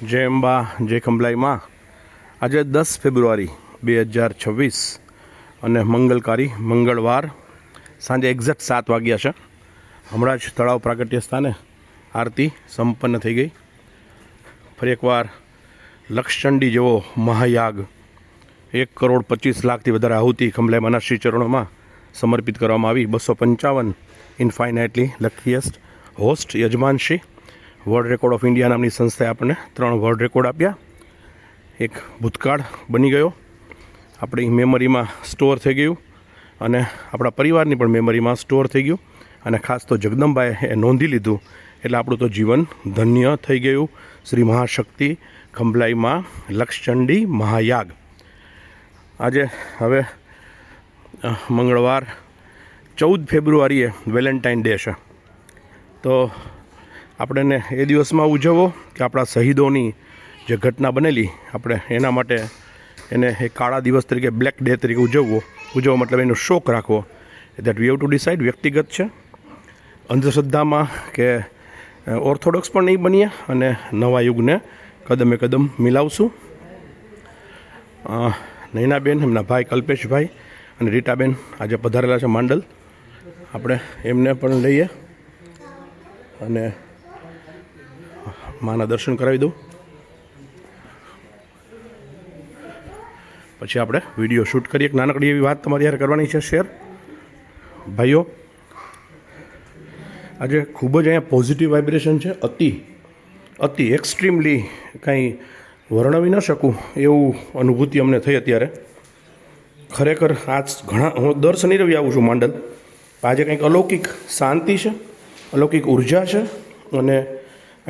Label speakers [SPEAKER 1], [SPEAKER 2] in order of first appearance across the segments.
[SPEAKER 1] જય અંબા, જય ખંભલાઈમાં આજે દસ ફેબ્રુઆરી બે હજાર છવ્વીસ અને મંગલકારી, મંગળવાર સાંજે એક્ઝેક્ટ સાત વાગ્યા છે. હમણાં જ તળાવ પ્રાગટ્ય સ્થાને આરતી સંપન્ન થઈ ગઈ. ફરી એકવાર લક્ષચંડી જેવો મહાયાગ એક કરોડ પચીસ લાખથી વધારે આહુતિ ખંભલાઈમાંના શ્રી ચરણોમાં સમર્પિત કરવામાં આવી. બસો પંચાવન ઇન્ફાઇનાઇટલી લકીએસ્ટ હોસ્ટ યજમાનશ્રી વર્લ્ડ રેકોર્ડ ઓફ ઇન્ડિયા નામની સંસ્થાએ આપણને ત્રણ વર્લ્ડ રેકોર્ડ આપ્યા. એક ભૂતકાળ બની ગયો. આપણી મેમરીમાં સ્ટોર થઈ ગયું અને આપણા પરિવારની પણ મેમરીમાં સ્ટોર થઈ ગયું. અને ખાસ તો જગદંબાએ એ નોંધી લીધું. એટલે આપણું તો જીવન ધન્ય થઈ ગયું. શ્રી મહાશક્તિ, ખંભલાઈમાં લક્ષચંડી મહાયાગ. આજે હવે મંગળવાર ચૌદ ફેબ્રુઆરીએ વેલેન્ટાઇન ડે છે. તો આપણે એને એ દિવસમાં ઉજવવો કે આપણા શહીદોની જે ઘટના બનેલી, આપણે એના માટે એને એ કાળા દિવસ તરીકે, બ્લેક ડે તરીકે ઉજવવો. ઉજવવો મતલબ એનો શોખ રાખવો. That we have to decide વ્યક્તિગત છે. અંધશ્રદ્ધામાં કે ઓર્થોડોક્સ પણ નહીં બનીએ અને નવા યુગને કદમે કદમ મિલાવશું. નૈનાબેન, એમના ભાઈ કલ્પેશભાઈ અને રીટાબેન આજે પધારેલા છે માંડલ. આપણે એમને પણ લઈએ. અને માના દર્શન કરાવી દઉં. પછી આપણે વીડિયો શૂટ કરીએ. એક નાનકડી એવી વાત તમારી યાર કરવાની છે, શેર. ભાઈઓ, આજે ખૂબ જ અહીંયા પોઝિટિવ વાઇબ્રેશન છે. અતિ અતિ એક્સ્ટ્રીમલી કાંઈ વર્ણવી ન શકું એવું અનુભૂતિ અમને થઈ અત્યારે. ખરેખર આજ ઘણા, હું દર શનિ રવિ આવું છું માંડલ. આજે કંઈક અલૌકિક શાંતિ છે, અલૌકિક ઊર્જા છે અને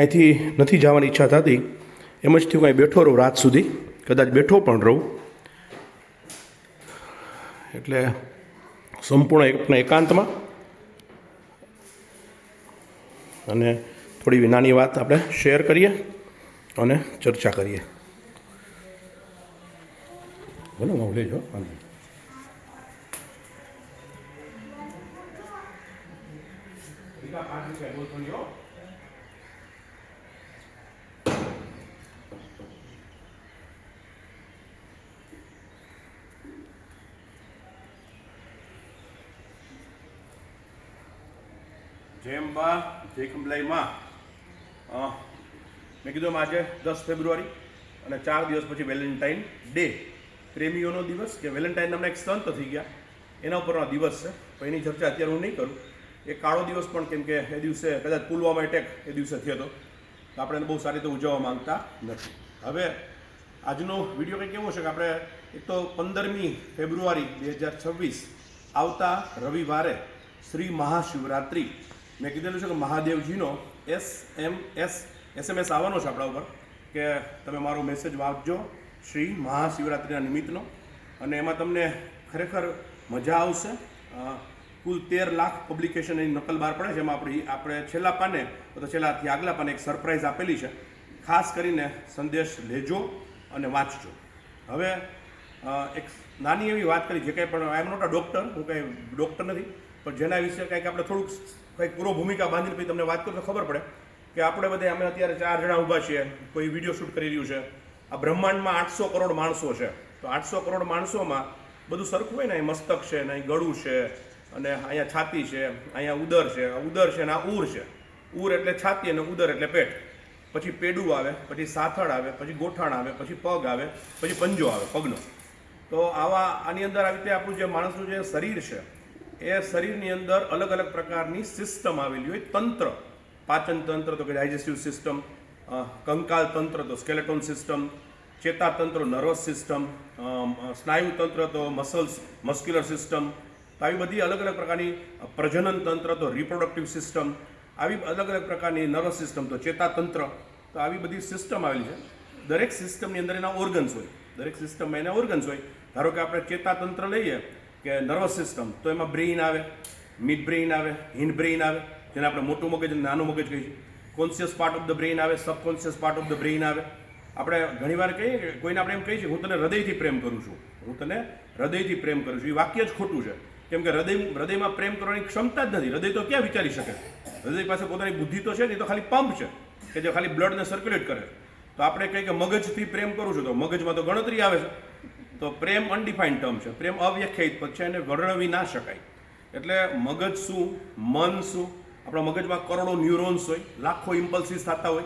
[SPEAKER 1] અહીંથી નથી જવાની ઈચ્છા થતી. એમ જ થયું કાંઈ બેઠો રહું રાત સુધી. કદાચ બેઠો પણ રહું. એટલે સંપૂર્ણ આપણા એકાંતમાં. અને થોડી નાની વાત આપણે શેર કરીએ અને ચર્ચા કરીએ. બોલો હું લેજો. વાંધો. જય અંબા જય મેં કીધું આજે દસ ફેબ્રુઆરી અને ચાર દિવસ પછી વેલેન્ટાઇન ડે. પ્રેમીઓનો દિવસ કે વેલેન્ટાઇન નામના એક સંત થઈ ગયા. એના ઉપરનો દિવસ છે. તો એની ચર્ચા અત્યારે હું નહીં કરું. એ કાળો દિવસ પણ કેમ કે એ દિવસે કદાચ પુલવામા એટેક એ દિવસે થયો હતો. તો આપણે એને બહુ સારી રીતે ઉજવવા માંગતા નથી. હવે આજનો વીડિયો કંઈક એવો છે કે આપણે એક તો પંદરમી ફેબ્રુઆરી બે હજાર છવ્વીસ આવતા રવિવારે શ્રી મહાશિવરાત્રિ મેં કીધેલું છે કે મહાદેવજીનો એસ એમ એસ એસએમએસ આવવાનો છે આપણા ઉપર કે તમે મારો મેસેજ વાંચજો શ્રી મહાશિવરાત્રિના નિમિત્તનો. અને એમાં તમને ખરેખર મજા આવશે. કુલ તેર લાખ પબ્લિકેશન એની નકલ બહાર પડે છે. એમાં આપણી, આપણે છેલ્લા પાને, તો છેલ્લાથી આગલા પાને એક સરપ્રાઇઝ આપેલી છે. ખાસ કરીને સંદેશ લેજો અને વાંચજો. હવે એક નાની એવી વાત કરી, જે કંઈ પણ આઈ એમ નોટ અ ડૉક્ટર હું કંઈ ડૉક્ટર નથી. પણ જેના વિશે કંઈક આપણે થોડુંક કંઈક પૂર્વ ભૂમિકા બાંધીને પછી તમને વાત કરું તો ખબર પડે કે આપણે બધે અમે અત્યારે ચાર જણા ઊભા છીએ, કોઈ વીડિયો શૂટ કરી રહ્યું છે. આ બ્રહ્માંડમાં આઠસો કરોડ માણસો છે. તો આઠસો કરોડ માણસોમાં બધું સરખું હોય ને, અહીં મસ્તક છે ને, અહીં ગળું છે અને અહીંયા છાતી છે, અહીંયા ઉદર છે ઉદર છે ને, આ ઉર છે. ઉર એટલે છાતી અને ઉદર એટલે પેટ. પછી પેડું આવે, પછી સાથળ આવે, પછી ગોઠણ આવે, પછી પગ આવે, પછી પંજો આવે, પગનો. તો આવા, આની અંદર આવી રીતે આપણું જે માણસનું જે શરીર છે એ શરીરની અંદર અલગ અલગ પ્રકારની સિસ્ટમ આવેલી હોય, તંત્ર. પાચન તંત્ર તો કે ડાયજેસ્ટિવ સિસ્ટમ કંકાલ તંત્ર તો સ્કેલેટોન સિસ્ટમ ચેતાતંત્ર નર્વસ સિસ્ટમ સ્નાયુ તંત્ર તો મસલ્સ મસ્ક્યુલર સિસ્ટમ તો આવી બધી અલગ અલગ પ્રકારની પ્રજનન તંત્ર તો રિપ્રોડક્ટિવ સિસ્ટમ આવી અલગ અલગ પ્રકારની નર્વસ સિસ્ટમ તો ચેતાતંત્ર. તો આવી બધી સિસ્ટમ આવેલી છે. દરેક સિસ્ટમની અંદર એના ઓર્ગન્સ હોય. દરેક સિસ્ટમમાં એના ઓર્ગન્સ હોય. ધારો કે આપણે ચેતાતંત્ર લઈએ કે નર્વસ સિસ્ટમ તો એમાં બ્રેઇન આવે મિડ બ્રેઇન આવે હિન્ડ બ્રેઇન આવે, જેને આપણે મોટું મગજ અને નાનું મગજ કહીએ conscious part of the brain આવે subconscious part of the brain આવે. આપણે ઘણીવાર કહીએ કે કોઈને આપણે એમ કહીએ છીએ, હું તને હૃદયથી પ્રેમ કરું છું. હું તને હૃદયથી પ્રેમ કરું છું. એ વાક્ય જ ખોટું છે. કેમ કે હૃદય, હૃદયમાં પ્રેમ કરવાની ક્ષમતા જ નથી. હૃદય તો ક્યાં વિચારી શકે? હૃદય પાસે પોતાની બુદ્ધિ તો છે ને તો ખાલી પંપ છે, કે જે ખાલી બ્લડને સર્ક્યુલેટ કરે. તો આપણે કહીએ કે મગજથી પ્રેમ કરું છું, તો મગજમાં તો ગણતરી આવે છે. તો પ્રેમ અનડિફાઇન્ડ ટર્મ છે. પ્રેમ અવ્યાખ્યાયિત પદ છે એને વર્ણવી ના શકાય. એટલે મગજ શું, મન શું? આપણા મગજમાં કરોડો ન્યુરોન્સ હોય, લાખો ઇમ્પલ્સીસ થતા હોય.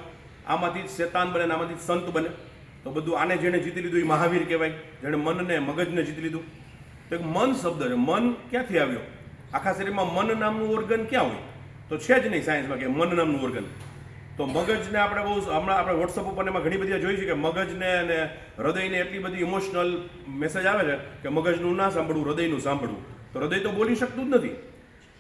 [SPEAKER 1] આમાંથી શેતાન બને આમાંથી સંત બને. તો બધું આને જેણે જીતી લીધું એ મહાવીર કહેવાય. જેણે મનને, મગજને જીતી લીધું. તો એક મન શબ્દ છે. મન ક્યાંથી આવ્યો? આખા શરીરમાં મન નામનું ઓર્ગન ક્યાં હોય? તો છે જ નહીં સાયન્સમાં કે મન નામનું ઓર્ગન તો મગજને આપણે બહુ હમણાં આપણે વોટ્સઅપ ઉપર એમાં ઘણી બધી જોઈ છે કે મગજને અને હૃદયને એટલી બધી ઇમોશનલ મેસેજ આવે છે કે મગજનું ના સાંભળવું, હૃદયનું સાંભળવું. તો હૃદય તો બોલી શકતું જ નથી.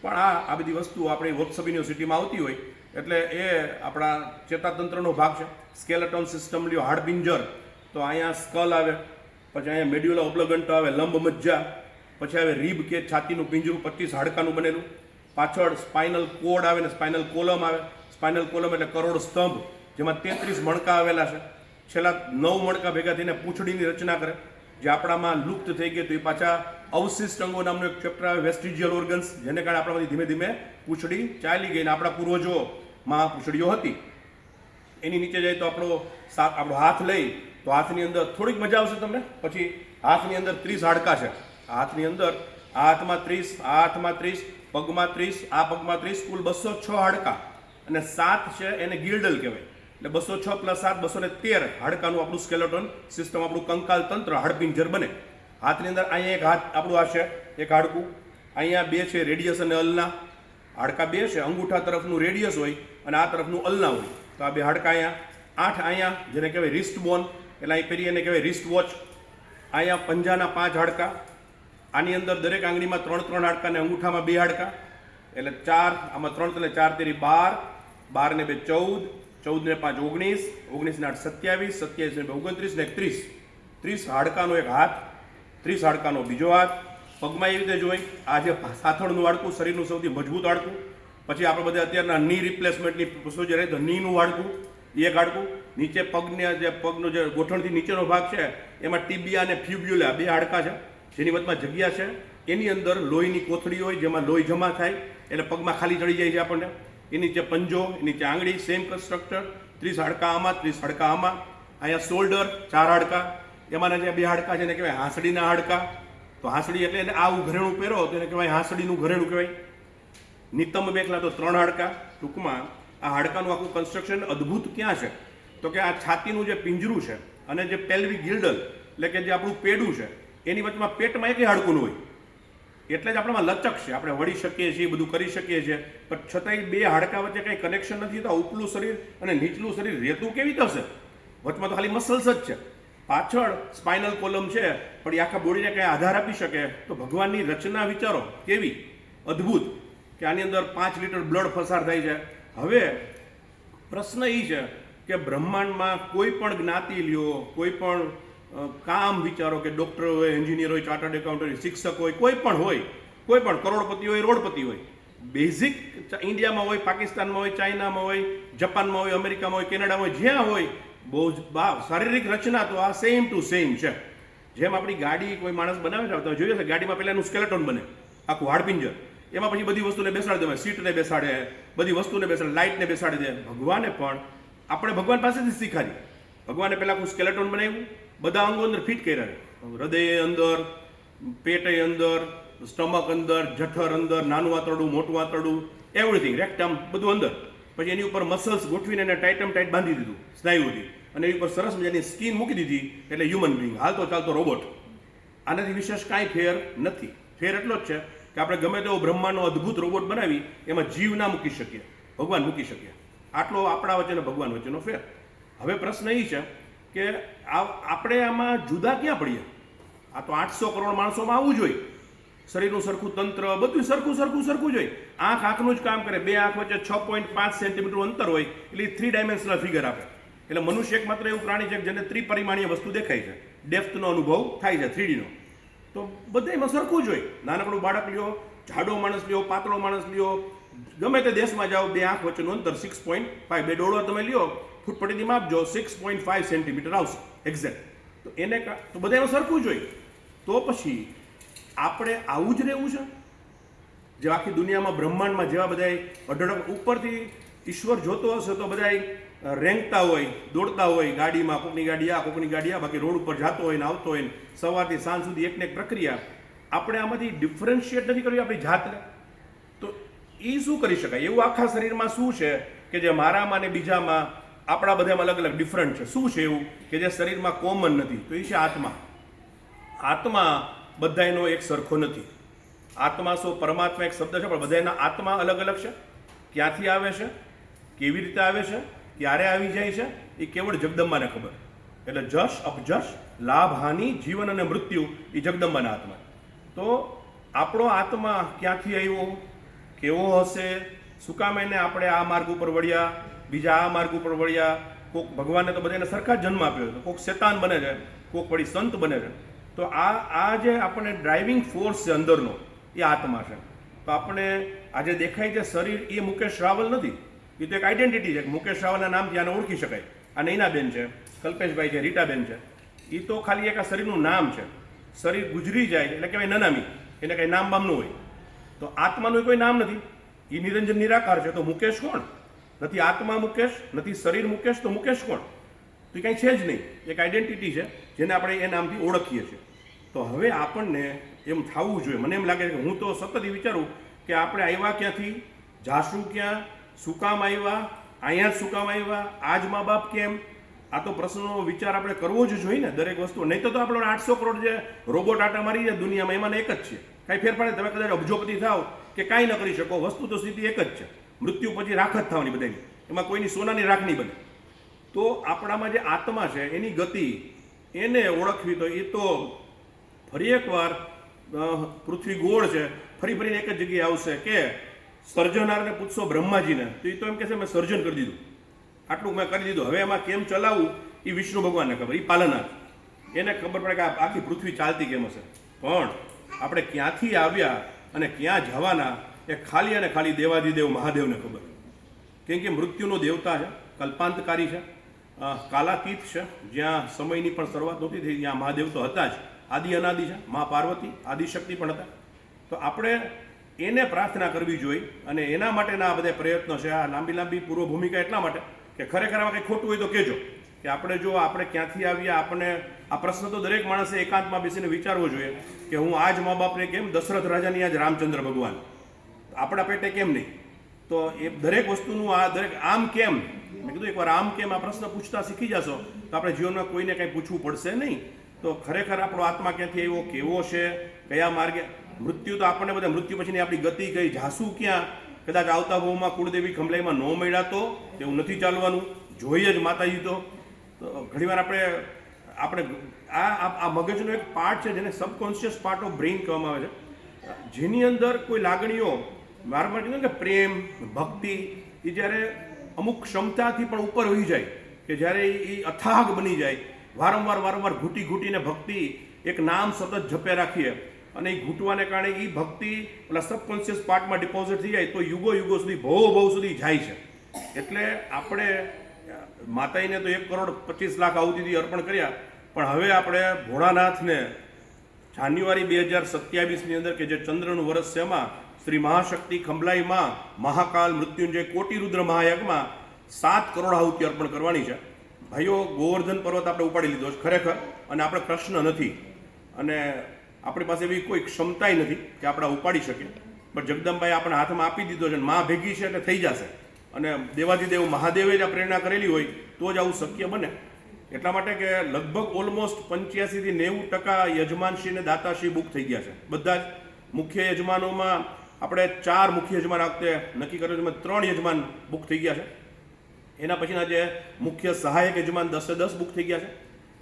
[SPEAKER 1] પણ આ આ બધી વસ્તુ આપણી વોટ્સઅપ યુનિવર્સિટીમાં આવતી હોય, એટલે એ આપણા ચેતાતંત્રનો ભાગ છે. સ્કેલેટોન સિસ્ટમ લ્યો, હાડપિંજર. તો અહીંયા સ્કલ આવે, પછી અહીંયા મેડ્યુલા ઉપલગંટો આવે, લંબ મજ્જા. પછી આવે રીબ કે છાતીનું પિંજરું, પચીસ હાડકાનું બનેલું. પાછળ સ્પાઇનલ કોડ આવે ને સ્પાઇનલ કોલમ આવે. સ્પાઇનલ કોલમ એટલે કરોડ સ્તંભ, જેમાં તેત્રીસ મણકા આવેલા છે. છેલ્લા નવ મણકા ભેગા થઈને પૂંછડીની રચના કરે. જે આપણામાં લુપ્ત થઈ ગઈ તો એ પાછા અવશિષ્ટ અંગો નામનું એક ચેપ્ટર આવે વેસ્ટિજિયલ ઓર્ગન્સ જેને કારણે આપણામાંથી ધીમે ધીમે પૂંછડી ચાલી ગઈ અને આપણા પૂર્વજોમાં પૂંછડીઓ હતી. એની નીચે જાય તો આપણો સાથ આપણો હાથ લઈ, તો હાથની અંદર થોડીક મજા આવશે તમને? પછી હાથની અંદર ત્રીસ હાડકા છે. હાથની અંદર આ હાથમાં ત્રીસ આ હાથમાં ત્રીસ, પગમાં ત્રીસ, આ પગમાં ત્રીસ, કુલ બસો છ હાડકા. અને સાત છે એને ગિલ્ડલ કહેવાય. એટલે બસો છ પ્લસ સાત, બસો ને તેર હાડકાનું આપણું સ્કેલેટોન સિસ્ટમ આપણું કંકાલ તંત્ર હાડપિંજર બને. હાથની અંદર અહીંયા એક હાથ આપણું આ છે, એક હાડકું. અહીંયા બે છે રેડિયસ અને અલના. હાડકા બે છે, અંગૂઠા તરફનું રેડિયસ હોય અને આ તરફનું અલના હોય. તો આ બે હાડકા અહીંયા. આઠ અહીંયા, જેને કહેવાય રિસ્ટ બોન એટલે અહીં પહેરી એને કહેવાય રિસ્ટ વોચ અહીંયા પંજાના પાંચ હાડકા. આની અંદર દરેક આંગળીમાં ત્રણ ત્રણ હાડકા અને અંગૂઠામાં બે હાડકા. એટલે ચાર, આમાં ત્રણ ત્રણ ચાર તેરી બાર. બાર ને બે ચૌદ ચૌદ ને પાંચ ઓગણીસ ઓગણીસ ને આઠ સત્યાવીસ સત્યાવીસ ને બે ઓગણત્રીસ ને એક ત્રીસ ત્રીસ હાડકાનો એક હાથ, ત્રીસ હાડકાનો બીજો હાથ. પગમાં એવી રીતે જોઈ, આ જે સાથળનું હાડકું, શરીરનું સૌથી મજબૂત હાડકું. પછી આપણે બધા અત્યારના ની રિપ્લેસમેન્ટની પ્રોસિજર હોય તો નીનું હાડકું, એક હાડકું. નીચે પગને, જે પગનો જે ગોઠણથી નીચેનો ભાગ છે, એમાં ટીબિયા અને ફ્યુબ્યુલા બે હાડકા છે, જેની વચમાં જગ્યા છે. એની અંદર લોહીની કોથળી હોય, જેમાં લોહી જમા થાય, એટલે પગમાં ખાલી ચડી જાય છે આપણને. એની નીચે પંજો એની નીચે આંગળી સેમ સ્ટ્રક્ચર ત્રીસ હાડકા આમાં, ત્રીસ હાડકા આમાં. અહીંયા શોલ્ડર ચાર હાડકા. એમાંના જે બે હાડકા છે એને કહેવાય હાંસડીના હાડકા. તો હાંસડી એટલે એને આવું ઘરેણું પહેરો તો એને કહેવાય હાંસડીનું ઘરેણું કહેવાય. નિતમ બેકલા તો ત્રણ હાડકા. ટૂંકમાં આ હાડકાનું આખું કન્સ્ટ્રક્શન અદ્ભુત ક્યાં છે? તો કે આ છાતીનું જે પિંજરું છે અને જે પેલવી ગિલ્ડલ એટલે કે જે આપણું પેડું છે, એની વચમાં પેટમાં એક હાડકું હોય. એટલે જ આપણામાં લચક છે. આપણે વળી શકીએ છીએ, બધું કરી શકીએ છીએ, પણ છતાંય બે હાડકા વચ્ચે કંઈ કનેક્શન નથી તો ઉપલું શરીર અને નીચલું શરીર રહેતું કેવી થશે વચમાં તો ખાલી મસલ્સ જ છે. પાછળ સ્પાઇનલ કોલમ છે, પણ એ આખા બોડીને કંઈ આધાર આપી શકે? તો ભગવાનની રચના વિચારો. કેવી? અદ્ભુત. કે આની અંદર પાંચ લીટર બ્લડ પસાર થાય છે. હવે પ્રશ્ન એ છે કે બ્રહ્માંડમાં કોઈ પણ જ્ઞાતિ લ્યો, કોઈ પણ કામ વિચારો કે ડૉક્ટર હોય એન્જિનિયર હોય ચાર્ટર્ડ એકાઉન્ટન્ટ હોય, શિક્ષક હોય, કોઈ પણ હોય, કોઈ પણ કરોડપતિ હોય, રોડપતિ હોય બેઝિક ઇન્ડિયામાં હોય, પાકિસ્તાનમાં હોય, ચાઇનામાં હોય, જાપાનમાં હોય, અમેરિકામાં હોય, કેનેડામાં હોય, જ્યાં હોય, બહુ જ શારીરિક રચના તો આ સેમ ટુ સેમ છે. જેમ આપણી ગાડી કોઈ માણસ બનાવે છે, તમે જોયું છે ગાડીમાં પહેલા એનું સ્કેલેટોન બને, આખું હાડપિંજર એમાં પછી બધી વસ્તુને બેસાડી દે સીટને બેસાડે, બધી વસ્તુને બેસાડે, લાઇટને બેસાડી દે. ભગવાને પણ આપણે ભગવાન પાસેથી શીખાડી ભગવાને પહેલાં આખું સ્કેલેટોન બનાવ્યું બધા અંગો અંદર ફિટ કર્યા હૃદય અંદર, પેટ અંદર, સ્ટમક અંદર, જઠર અંદર, નાનું આંતરડું મોટું આંતરડું એવરીથિંગ રેક્ટમ બધું અંદર. પછી એની ઉપર મસલ્સ ગોઠવીને એને ટાઈટમ ટાઈટ બાંધી દીધું સ્નાયુથી અને એની ઉપર સરસ મજાની સ્કીન મૂકી દીધી, એટલે હ્યુમન બિંગ હાલતો ચાલતો રોબોટ આનાથી વિશેષ કાંઈ ફેર નથી. ફેર એટલો જ છે કે આપણે ગમે તેવો બ્રહ્માંડનો અદ્ભુત રોબોટ બનાવી, એમાં જીવ ના મૂકી શકીએ, ભગવાન મૂકી શકીએ. આટલો આપણા વચ્ચેનો ભગવાન વચ્ચેનો ફેર. હવે પ્રશ્ન એ છે કે આપણે આમાં જુદા ક્યાં પડીએ? આ તો આઠસો કરોડ માણસોમાં આવવું જોઈએ. શરીરનું સરખું તંત્ર, બધું સરખું સરખું સરખું જોઈએ. આંખ આંખનું જ કામ કરે. બે આંખ વચ્ચે છ પોઈન્ટ પાંચ સેન્ટીમીટર અંતર હોય, એટલે થ્રી ડાયમેન્શનલ ફિગર આપે. એટલે મનુષ્ય એકમાત્ર એવું પ્રાણી છે જેને ત્રિપરિમાણીય વસ્તુ દેખાય છે. ડેપ્થનો અનુભવ થાય છે થ્રીડીનો તો બધામાં સરખું જ હોય. નાનકડું બાળક લ્યો, જાડો માણસ લ્યો, પાતળો માણસ લ્યો, ગમે તે દેશમાં જાઓ, બે આંખ વચ્ચેનું અંતર સિક્સ પોઈન્ટ ફાઈવ બે ડોળો તમે લ્યો ફૂટપટ્ટીથી માપજો સિક્સ પોઈન્ટ ફાઈવ સેન્ટીમીટર આવશે એક્ઝેક્ટ તો એને તો તો બધામાં સરખું જ તો પછી આપણે આવું જ રહેવું છે? જે આખી દુનિયામાં બ્રહ્માંડમાં જેવા બધા અઢળક ઉપરથી ઈશ્વર જોતો હશે તો બધા રેંગતા હોય, દોડતા હોય, ગાડીમાં કોકની ગાડી આ, કોકની ગાડી આ, બાકી રોડ ઉપર જતો હોય ને આવતો હોય ને સવારથી સાંજ સુધી એકને એક પ્રક્રિયા. આપણે આમાંથી ડિફરન્શિએટ નથી કરવી આપણી જાતને. તો એ શું કરી શકાય? એવું આખા શરીરમાં શું છે કે જે મારામાં ને બીજામાં આપણા બધામાં અલગ અલગ ડિફરન્ટ છે. શું છે એવું? કે જે શરીરમાં કોમન નથી. તો એ છે આત્મા. આત્મા બધાયનો એક સરખો નથી. આત્મા શું પરમાત્મા એક શબ્દ છે, પણ બધાના આત્મા અલગ અલગ છે? ક્યાંથી આવે છે? કેવી રીતે આવે છે? ક્યારે આવી જાય છે? એ કેવળ જગદંબાને ખબર. એટલે જશ, અપજશ, લાભ, હાનિ, જીવન અને મૃત્યુ એ જગદંબાના આત્મા. તો આપણો આત્મા ક્યાંથી આવ્યો? કેવો હશે? શું કામ એને આપણે આ માર્ગ ઉપર વળ્યા? બીજા આ માર્ગ ઉપર વળ્યા, કોક ભગવાનને તો બધાને સરખા જન્મ આપ્યો છે કોક શેતાન બને છે, કોક વળી સંત બને છે. તો આ આ જે આપણને ડ્રાઇવિંગ ફોર્સ છે અંદરનો, એ આત્મા છે. તો આપણે આજે દેખાય છે શરીર, એ મુકેશ રાવલ નથી. એ તો એક આઈડેન્ટિટી છે મુકેશ રાવલના નામથી આને ઓળખી શકાય. આ નૈનાબેન છે, કલ્પેશભાઈ છે, રીટાબેન છે. એ તો ખાલી એક આ શરીરનું નામ છે. શરીર ગુજરી જાય, એટલે કહેવાય નનામી. એને કંઈ નામ બામનું હોય. તો આત્માનું કોઈ નામ નથી. એ નિરંજન નિરાકાર છે. તો મુકેશ કોણ? નથી આત્મા મુકેશ, નથી શરીર મુકેશ, તો મુકેશ કોણ? તો એ કાંઈ છે જ નહીં. એક આઈડેન્ટિટી છે, જેને આપણે એ નામથી ઓળખીએ છીએ. તો હવે આપણને એમ થવું જોઈએ. મને એમ લાગે છે કે હું તો સતત વિચારું કે આપણે આવ્યા ક્યાંથી? જાશું ક્યાં? શું કામ આવ્યા? અહીંયા શું કામ આવ્યા? આજ મા બાપ કેમ? આ તો પ્રશ્નનો વિચાર આપણે કરવો જ જોઈએ ને દરેક વસ્તુ. નહીં તો આપણો આઠસો કરોડ જે રોબોટ આટા મારી જાય દુનિયામાં, એમાં એક જ છે. કાંઈ ફેરફાર તમે કદાચ અબજોપતિ થાવ કે કાંઈ ન કરી શકો. વસ્તુ તો સ્થિતિ એક જ છે. મૃત્યુ પછી રાખ જ થવાની બધાની એમાં કોઈની સોનાની રાખ નહીં બને. તો આપણામાં જે આત્મા છે, એની ગતિ એને ઓળખવી તો એ તો ફરી એકવાર પૃથ્વી ગોળ છે, ફરી ફરીને એક જ જગ્યાએ આવશે કે સર્જનારને પૂછશો બ્રહ્માજીને, તો એ તો એમ કહેશે, મેં સર્જન કરી દીધું. આટલું મેં કરી દીધું. હવે એમાં કેમ ચલાવવું એ વિષ્ણુ ભગવાનને ખબર. એ પાલનાર એને ખબર પડે કે આખી પૃથ્વી ચાલતી કેમ હશે? પણ આપણે ક્યાંથી આવ્યા અને ક્યાં જવાના એ ખાલી અને ખાલી દેવાધિદેવ મહાદેવને ખબર. કેમ કે મૃત્યુનો દેવતા છે, કલ્પાંતકારી છે કાલાતીત છે, જ્યાં સમયની પણ શરૂઆત નહોતી થઈ, ત્યાં મહાદેવ તો હતા જ. આદિ અનાદિ છે, મા પાર્વતી, આદિશક્તિ પણ હતા. તો આપણે એને પ્રાર્થના કરવી જોઈએ અને એના માટેના આ બધા પ્રયત્નો છે, આ લાંબી લાંબી પૂર્વ ભૂમિકા એટલા માટે કે ખરેખર આમાં કંઈ ખોટું હોય તો કહેજો. કે આપણે જો આપણે ક્યાંથી આવ્યા આપણે આ પ્રશ્ન તો દરેક માણસે એકાંતમાં બેસીને વિચારવો જોઈએ કે હું આજ મા બાપને કેમ દશરથ રાજાની આજ રામચંદ્ર ભગવાન આપણા પેટે કેમ નહીં? તો એ દરેક વસ્તુનું આ દરેક આમ કેમ? મેં કીધું એકવાર આમ કેમ આ પ્રશ્ન પૂછતા શીખી જશો. તો આપણે જીવનમાં કોઈને કંઈ પૂછવું પડશે નહીં. તો ખરેખર આપણો આત્મા ક્યાંથી એવો કેવો છે, કયા માર્ગે? મૃત્યુ તો આપણને બધા, મૃત્યુ પછીની આપણી ગતિ કઈ જાસુ ક્યાં? કદાચ આવતા ભાવમાં કુળદેવી ખંભલાઈમાં ન મેળાતો તેવું નથી ચાલવાનું. જોઈએ જ માતાજી તો. ઘણીવાર આપણે આપણે આ- આ મગજનો એક પાર્ટ છે જેને સબકોન્શિયસ પાર્ટ ઓફ બ્રેઇન કહેવામાં આવે છે. જેની અંદર કોઈ લાગણીઓ કીધું ને કે પ્રેમ, ભક્તિ, એ જ્યારે અમુક ક્ષમતાથી પણ ઉપર હોઈ જાય, કે જ્યારે એ અથાગ બની જાય, વારંવાર વારંવાર ઘૂંટી ઘૂંટીને ભક્તિ એક નામ સતત જપે રાખીએ અને એ ઘૂંટવાને કારણે એ ભક્તિ પેલા સબકોન્શિયસ પાર્ટમાં ડિપોઝિટ થઈ જાય, તો યુગો યુગો સુધી ભવો ભવ સુધી જાય છે. એટલે આપણે, માતાજીને તો એક કરોડ પચીસ લાખ આહુતિથી અર્પણ કર્યા, પણ હવે આપણે ભોળાનાથને જાન્યુઆરી બે હજાર સત્યાવીસની અંદર કે જે ચંદ્રનું વર્ષ છે એમાં શ્રી મહાશક્તિ ખંભલાઈમાં મહાકાલ મૃત્યુંજય કોટી રુદ્ર મહાયજ્ઞમાં સાત કરોડ આહુતિ અર્પણ કરવાની છે. ભાઈઓ, ગોવર્ધન પર્વત આપણે ઉપાડી લીધો છે ખરેખર અને આપણે કૃષ્ણ નથી. અને આપણી પાસે એવી કોઈ ક્ષમતાય નથી કે આપણે ઉપાડી શકીએ. પણ જગદંબાએ આપણા હાથમાં આપી દીધો છે મા ભેગી છે એટલે થઈ જશે. અને દેવાધિદેવ મહાદેવે જ આ પ્રેરણા કરેલી હોય તો જ આવું શક્ય બને. એટલા માટે કે લગભગ ઓલમોસ્ટ પંચ્યાસીથી નેવું ટકા યજમાનશ્રી અને દાતાશ્રી બુક થઈ ગયા છે. બધા જ મુખ્ય યજમાનોમાં આપણે ચાર મુખ્ય યજમાન આ વખતે નક્કી કર્યું છે. ત્રણ યજમાન બુક થઈ ગયા છે. એના પછીના જે મુખ્ય સહાયક યજમાન દસે દસ બુક થઈ ગયા છે.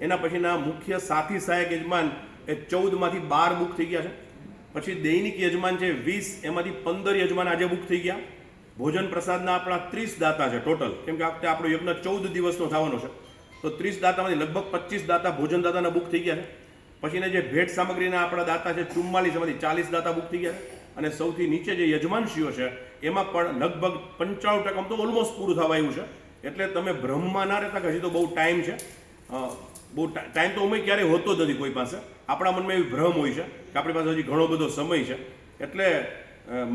[SPEAKER 1] એના પછીના મુખ્ય સાથી સહાયક યજમાન એ ચૌદમાંથી બાર બુક થઈ ગયા છે. પછી દૈનિક યજમાન છે વીસ, એમાંથી પંદર યજમાન આજે બુક થઈ ગયા. ભોજન પ્રસાદના આપણા ત્રીસ દાતા છે ટોટલ કેમ કે આ વખતે આપણો યજ્ઞ ચૌદ દિવસનો થવાનો છે. તો ત્રીસ દાતામાંથી લગભગ પચીસ દાતા ભોજન દાતાના બુક થઈ ગયા છે. પછીના જે ભેટ સામગ્રીના આપણા દાતા છે ચુમ્માલીસ, એમાંથી ચાલીસ દાતા બુક થઈ ગયા છે. અને સૌથી નીચે જે યજમાનશીઓ છે, એમાં પણ લગભગ પંચાણું ટકા તો ઓલમોસ્ટ પૂરું થવા આવ્યું છે. એટલે તમે ભ્રમમાં ના રહેતા હજી તો બહુ ટાઈમ છે. બહુ ટાઈમ તો અમે ક્યારેય હોતો જ નથી કોઈ પાસે. આપણા મનમાં એવી ભ્રમ હોય છે કે આપણી પાસે હજી ઘણો બધો સમય છે. એટલે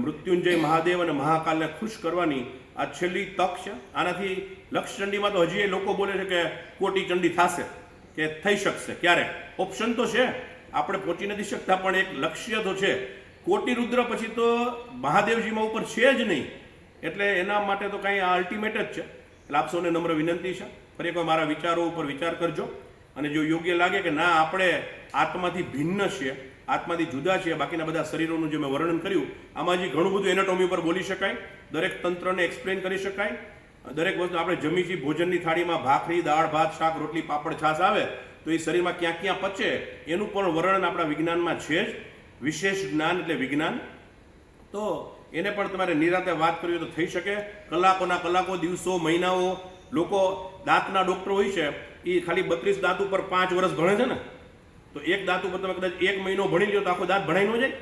[SPEAKER 1] મૃત્યુંજય મહાદેવ અને મહાકાલને ખુશ કરવાની આ છેલ્લી તક છે. આનાથી લક્ષચંડીમાં તો હજી એ લોકો બોલે છે કે કોટી ચંડી થશે, કે થઈ શકશે. ક્યારે? ઓપ્શન તો છે. આપણે પહોંચી નથી શકતા, પણ એક લક્ષ્ય તો છે. કોટી રુદ્ર પછી તો મહાદેવજીમાં ઉપર છે જ નહીં. એટલે એના માટે તો કાંઈ આ અલ્ટિમેટ જ છે. એટલે આપ સૌને નમ્ર વિનંતી છે. ફરી એકવાર મારા વિચારો ઉપર વિચાર કરજો. અને જો યોગ્ય લાગે કે ના, આપણે આત્માથી ભિન્ન છીએ, આત્માથી જુદા છીએ, બાકીના બધા શરીરોનું જે મેં વર્ણન કર્યું, આમાં હજી ઘણું બધું એનાટોમી ઉપર બોલી શકાય, દરેક તંત્રને એક્સપ્લેન કરી શકાય. દરેક વસ્તુ, આપણે જમી ભોજનની થાળીમાં ભાખરી, દાળ, ભાત, શાક, રોટલી, પાપડ, છાશ આવે, તો એ શરીરમાં ક્યાં ક્યાં પચે, એનું પણ વર્ણન આપણા વિજ્ઞાનમાં છે જ. વિશેષ જ્ઞાન એટલે વિજ્ઞાન. તો એને પણ તમારે નિરાતે વાત કરવી તો થઈ શકે. કલાકોના કલાકો, દિવસો, મહિનાઓ, લોકો દાંતના ડૉક્ટર હોય છે એ ખાલી બત્રીસ દાંત ઉપર પાંચ વર્ષ ભણે છે ને, તો એક દાંત ઉપર તમે કદાચ એક મહિનો ભણી લો તો આખો દાંત ભણાઈ ન જાય.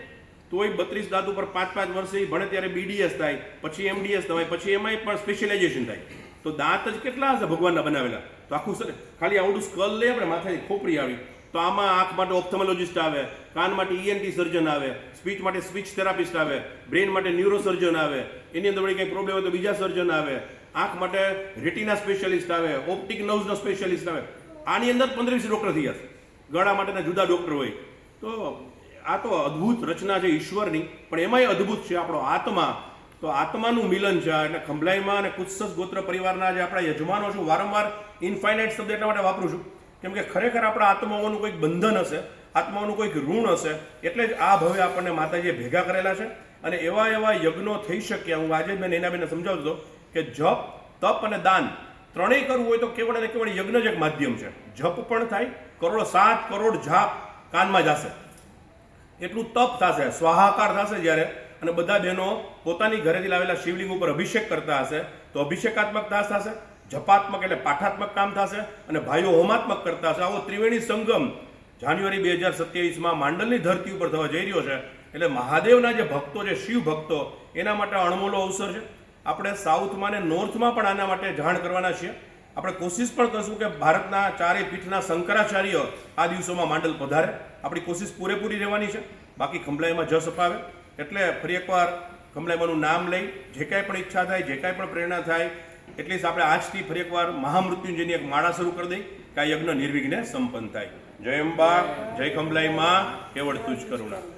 [SPEAKER 1] તોય બત્રીસ દાંત ઉપર પાંચ પાંચ વર્ષે ભણે ત્યારે બીડીએસ થાય, પછી એમડીએસ થાય, પછી એમાંય પણ સ્પેશિયલાઇઝેશન થાય. તો દાંત જ કેટલા હશે ભગવાનના બનાવેલા? તો આખું ખાલી આવડું સ્કલ લે આપણે માથાની ખોપરી આવી. તો આમાં આંખ માટે ઓપ્થોમોલોજિસ્ટ આવે, કાન માટે ઈએનટી સર્જન આવે સ્પીચ માટે સ્પીચ થેરાપિસ્ટ આવે બ્રેન માટે ન્યુરો સર્જન આવે, એની અંદર વળી કંઈ પ્રોબ્લેમ હોય તો બીજા સર્જન આવે, આંખ માટે રેટિના સ્પેશિયાલિસ્ટ આવે ઓપ્ટિક નર્વનો સ્પેશિયાલિસ્ટ આવે. આની અંદર પંદર વીસ ડૉક્ટર થઈ જશે ગળા માટેના જુદા ડૉક્ટર હોય. તો આ તો અદ્ભુત રચના છે ઈશ્વરની, પણ એમાંય અદ્ભુત છે આપણો આત્મા. તો આત્માનું મિલન છે, એટલે ખંભલાઈમાં અને કુત્સસ ગોત્ર પરિવારના જે આપણા યજમાનો છું, વારંવાર ઇન્ફાઇનાઇટ શબ્દ એટલા માટે વાપરું છું. કેમ કે ખરેખર આપણા આત્માઓનું કોઈક બંધન હશે, આત્માઓનું કોઈક ઋણ હશે, એટલે જ આ ભવે આપણને માતાજીએ ભેગા કરેલા છે. અને એવા એવા યજ્ઞો થઈ શક્યા હું આજે મેં નૈનાબેને સમજાવતો હતો કે જપ, તપ અને દાન ત્રણેય કરવું હોય તો કેવળ અને કેવળ યજ્ઞ જ એક માધ્યમ છે. જપ પણ થાય, કરોડ સાત કરોડ જાપ કાનમાં જશે. એટલું તપ થશે, સ્વાહાકાર થશે જ્યારે. અને બધા બહેનો પોતાની ઘરેથી લાવેલા શિવલિંગ ઉપર અભિષેક કરતા હશે, તો અભિષેકાત્મક દાસ થશે. જપાત્મક એટલે પાઠાત્મક કામ થશે અને ભાઈઓ હોમાત્મક કરતા હશે. આવો ત્રિવેણી સંગમ જાન્યુઆરી બે હજાર સત્યાવીસમાં માંડલની ધરતી ઉપર થવા જઈ રહ્યો છે. એટલે મહાદેવના જે ભક્તો છે, શિવ ભક્તો, એના માટે અણમોલો અવસર છે. આપણે સાઉથમાં ને નોર્થમાં પણ આના માટે જાણ કરવાના છીએ. આપણે કોશિશ પણ કરશું કે ભારતના ચારે પીઠના શંકરાચાર્ય આ દિવસોમાં માંડલ પધારે. આપણી કોશિશ પૂરેપૂરી રહેવાની છે. બાકી ખંભલાઈમાં જસ અપાવે. એટલે ફરી એકવાર ખંભલાઈમાંનું નામ લઈ, જે કાંઈ પણ ઈચ્છા થાય, જે કાંઈ પણ પ્રેરણા થાય એટલીસ્ટ આપણે આજથી ફરી એકવાર મહામૃત્યુંજયની એક માળા શરૂ કરી દઈ કે આ યજ્ઞ નિર્વિઘ્ને સંપન્ન થાય. જય અંબા, જય ખંભલાઈ માં, કેવળ તુજ કરુણા.